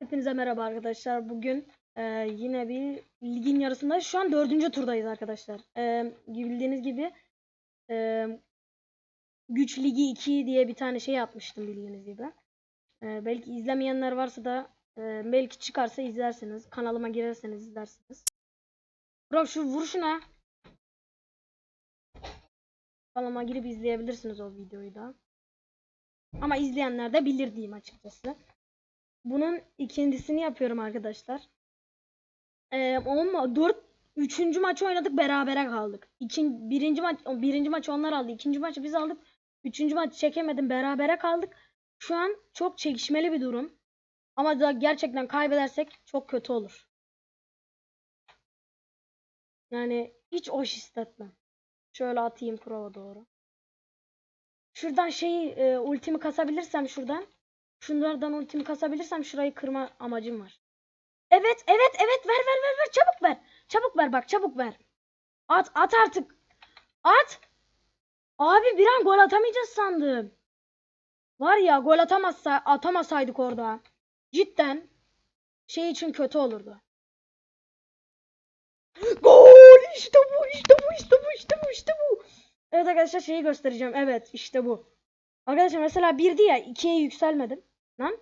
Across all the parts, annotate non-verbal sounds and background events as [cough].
Hepinize merhaba arkadaşlar. Bugün e, yine bir ligin yarısındayız. Şu an dördüncü turdayız arkadaşlar. E, bildiğiniz gibi e, Güç Ligi 2 diye bir tane şey yapmıştım bildiğiniz gibi. E, belki izlemeyenler varsa da e, belki çıkarsa izlersiniz. Kanalıma girerseniz izlersiniz. Bro şu vuruşuna. Kanalıma girip izleyebilirsiniz o videoyu da. Ama izleyenler de bilir diyeyim açıkçası. Bunun ikincisini yapıyorum arkadaşlar. Ee, on, 4 üçüncü maçı oynadık berabere kaldık. İkin, birinci maç birinci maçı onlar aldı. ikinci maçı biz aldık. Üçüncü maçı çekemedim berabere kaldık. Şu an çok çekişmeli bir durum. Ama da gerçekten kaybedersek çok kötü olur. Yani hiç hoş hissetmem. Şöyle atayım prova doğru. Şuradan şeyi e, ultimi kasabilirsem şuradan. Şunlardan ultimi kasabilirsem şurayı kırma amacım var. Evet, evet, evet. Ver, ver, ver, ver. Çabuk ver. Çabuk ver bak, çabuk ver. At, at artık. At. Abi bir an gol atamayacağız sandım. Var ya gol atamazsa atamasaydık orada. Cidden şey için kötü olurdu. Gol! İşte bu, işte bu, işte bu, işte bu, işte bu. Evet arkadaşlar şeyi göstereceğim. Evet, işte bu. Arkadaşlar mesela 1'di ya 2'ye yükselmedim. Lan.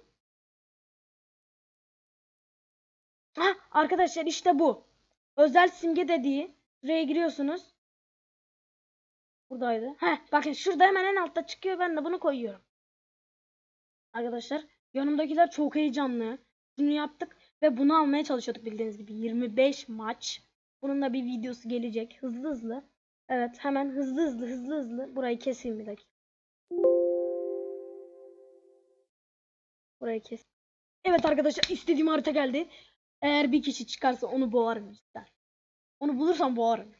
Hah, arkadaşlar işte bu. Özel simge dediği. Şuraya giriyorsunuz. Buradaydı. Heh, bakın şurada hemen en altta çıkıyor. Ben de bunu koyuyorum. Arkadaşlar yanımdakiler çok heyecanlı. Bunu yaptık ve bunu almaya çalışıyorduk bildiğiniz gibi. 25 maç. Bunun da bir videosu gelecek. Hızlı hızlı. Evet hemen hızlı hızlı hızlı hızlı. Burayı keseyim bir dakika. Burayı kes. Evet arkadaşlar istediğim harita geldi. Eğer bir kişi çıkarsa onu boğarım cidden. Onu bulursam boğarım.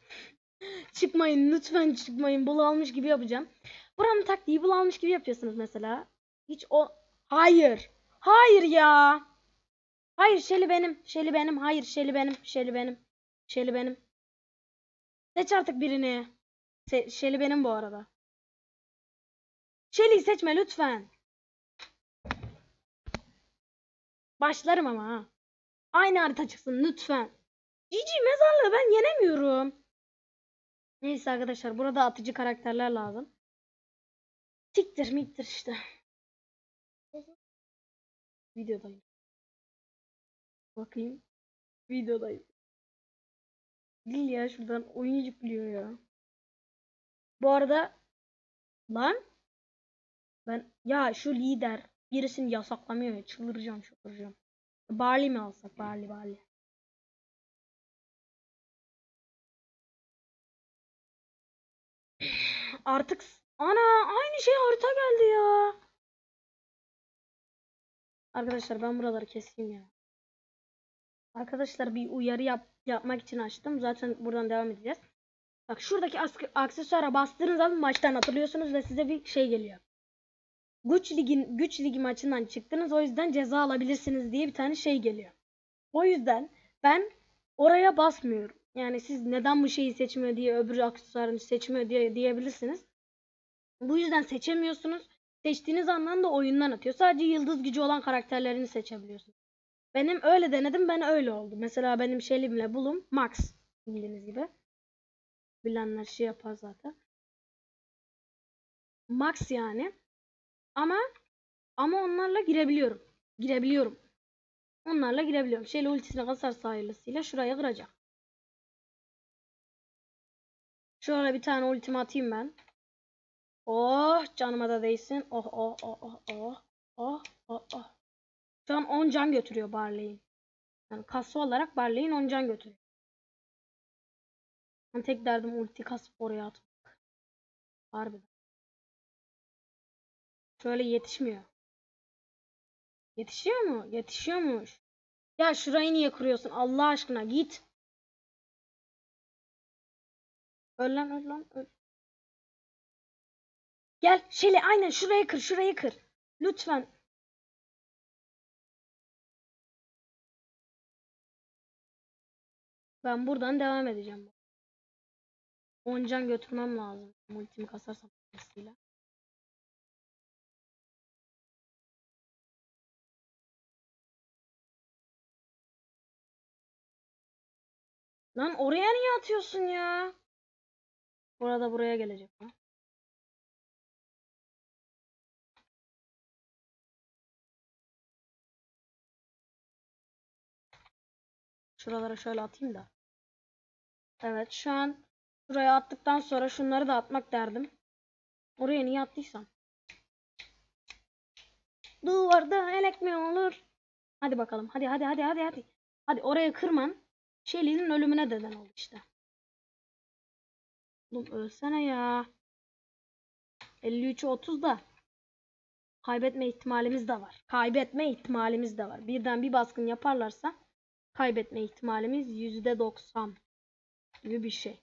[laughs] çıkmayın lütfen çıkmayın. Bul almış gibi yapacağım. Buranın taktiği bul almış gibi yapıyorsunuz mesela. Hiç o... Hayır. Hayır ya. Hayır Şeli benim. Şeli benim. Hayır Şeli benim. Şeli benim. Şeli benim. Seç artık birini. Se Şeli benim bu arada. Şeli'yi seçme lütfen. Başlarım ama ha. Aynı harita çıksın lütfen. Cici mezarlığı ben yenemiyorum. Neyse arkadaşlar burada atıcı karakterler lazım. Tiktir miktir işte. Videodayım. Bakayım. Videodayım. Değil ya şuradan oyun yüklüyor ya. Bu arada lan ben ya şu lider birisini yasaklamıyor ya çıldıracağım çıldıracağım. Barley mi alsak? Barley Barley. Artık ana aynı şey harita geldi ya. Arkadaşlar ben buraları keseyim ya. Arkadaşlar bir uyarı yap yapmak için açtım. Zaten buradan devam edeceğiz. Bak şuradaki aksesuara bastığınız zaman maçtan hatırlıyorsunuz ve size bir şey geliyor. Güç ligin güç ligi maçından çıktınız o yüzden ceza alabilirsiniz diye bir tane şey geliyor. O yüzden ben oraya basmıyorum. Yani siz neden bu şeyi seçmiyor diye öbür aksesuarını seçmiyor diye diyebilirsiniz. Bu yüzden seçemiyorsunuz. Seçtiğiniz andan da oyundan atıyor. Sadece yıldız gücü olan karakterlerini seçebiliyorsunuz. Benim öyle denedim ben öyle oldu. Mesela benim şeyimle bulum Max bildiğiniz gibi. Bilenler şey yapar zaten. Max yani. Ama ama onlarla girebiliyorum. Girebiliyorum. Onlarla girebiliyorum. Şeyle ultisine kasarsa hayırlısıyla şuraya kıracak. Şöyle bir tane ultimi atayım ben. Oh canıma da değsin. Oh oh oh oh oh. Oh oh oh. Şu an 10 can götürüyor Barley'in. Yani kası olarak Barley'in 10 can götürüyor. Ben tek derdim ulti kasıp oraya atmak. Harbiden. Şöyle yetişmiyor. Yetişiyor mu? Yetişiyormuş. Ya şurayı niye kırıyorsun? Allah aşkına git. Öl lan öl lan öl. Gel Şeli aynen şurayı kır şurayı kır. Lütfen. Ben buradan devam edeceğim. 10 can götürmem lazım. Multimi kasarsam dolayısıyla. Lan oraya niye atıyorsun ya? Burada buraya gelecek ha. Şuralara şöyle atayım da. Evet şu an şuraya attıktan sonra şunları da atmak derdim. Oraya niye attıysam. Duvarda elek mi olur? Hadi bakalım. Hadi hadi hadi hadi hadi. Hadi oraya kırman. Shelly'nin ölümüne neden oldu işte. Oğlum ölsene ya. 53'e 30 da. Kaybetme ihtimalimiz de var. Kaybetme ihtimalimiz de var. Birden bir baskın yaparlarsa kaybetme ihtimalimiz %90 gibi bir şey.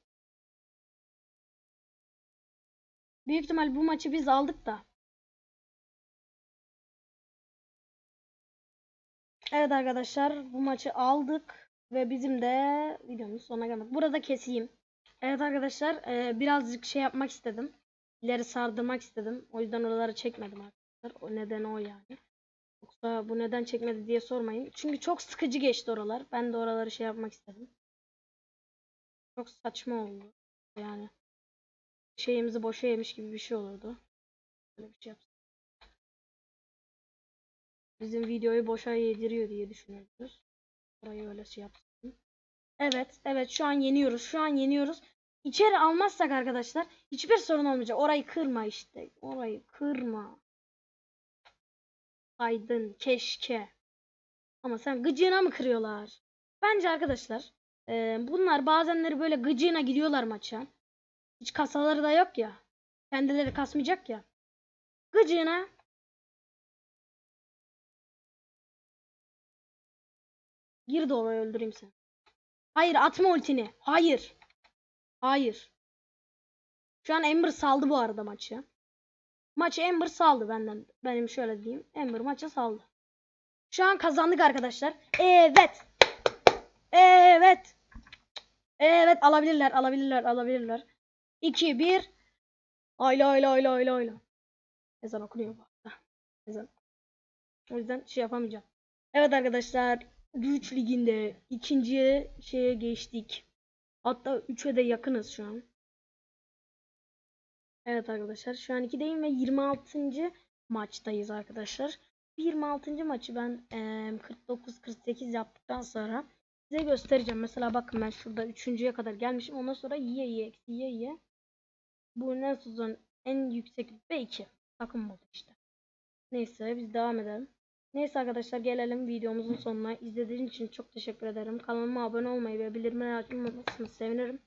Büyük ihtimal bu maçı biz aldık da. Evet arkadaşlar bu maçı aldık ve bizim de videomuz sonuna geldik. Burada keseyim. Evet arkadaşlar e, birazcık şey yapmak istedim. İleri sardırmak istedim. O yüzden oraları çekmedim arkadaşlar. O neden o yani. Yoksa bu neden çekmedi diye sormayın. Çünkü çok sıkıcı geçti oralar. Ben de oraları şey yapmak istedim. Çok saçma oldu. Yani şeyimizi boşa yemiş gibi bir şey olurdu. Böyle bir şey yapsam. Bizim videoyu boşa yediriyor diye düşünüyoruz. Burayı öyle şey yapsın. Evet, evet şu an yeniyoruz. Şu an yeniyoruz. İçeri almazsak arkadaşlar hiçbir sorun olmayacak. Orayı kırma işte. Orayı kırma. Aydın keşke. Ama sen gıcığına mı kırıyorlar? Bence arkadaşlar e, bunlar bazenleri böyle gıcığına gidiyorlar maça. Hiç kasaları da yok ya. Kendileri kasmayacak ya. Gıcığına Gir de oraya öldüreyim seni. Hayır atma ultini. Hayır. Hayır. Şu an Ember saldı bu arada maçı. Maçı Ember saldı benden. Benim şöyle diyeyim. Ember maçı saldı. Şu an kazandık arkadaşlar. Evet. Evet. Evet alabilirler alabilirler alabilirler. 2 1 Ayla ayla ayla ayla ayla. Ezan okunuyor bu arada. Ezan. O yüzden şey yapamayacağım. Evet arkadaşlar. Güç liginde ikinciye şeye geçtik. Hatta 3'e de yakınız şu an. Evet arkadaşlar şu an 2'deyim ve 26. maçtayız arkadaşlar. 26. maçı ben 49-48 yaptıktan sonra size göstereceğim. Mesela bakın ben şurada 3.ye kadar gelmişim. Ondan sonra yiye yiye yiye yiye. Bu ne sezon en yüksek rütbe 2. Takım oldu işte. Neyse biz devam edelim. Neyse arkadaşlar gelelim videomuzun sonuna. İzlediğiniz için çok teşekkür ederim. Kanalıma abone olmayı ve bildirimleri unutmazsanız sevinirim.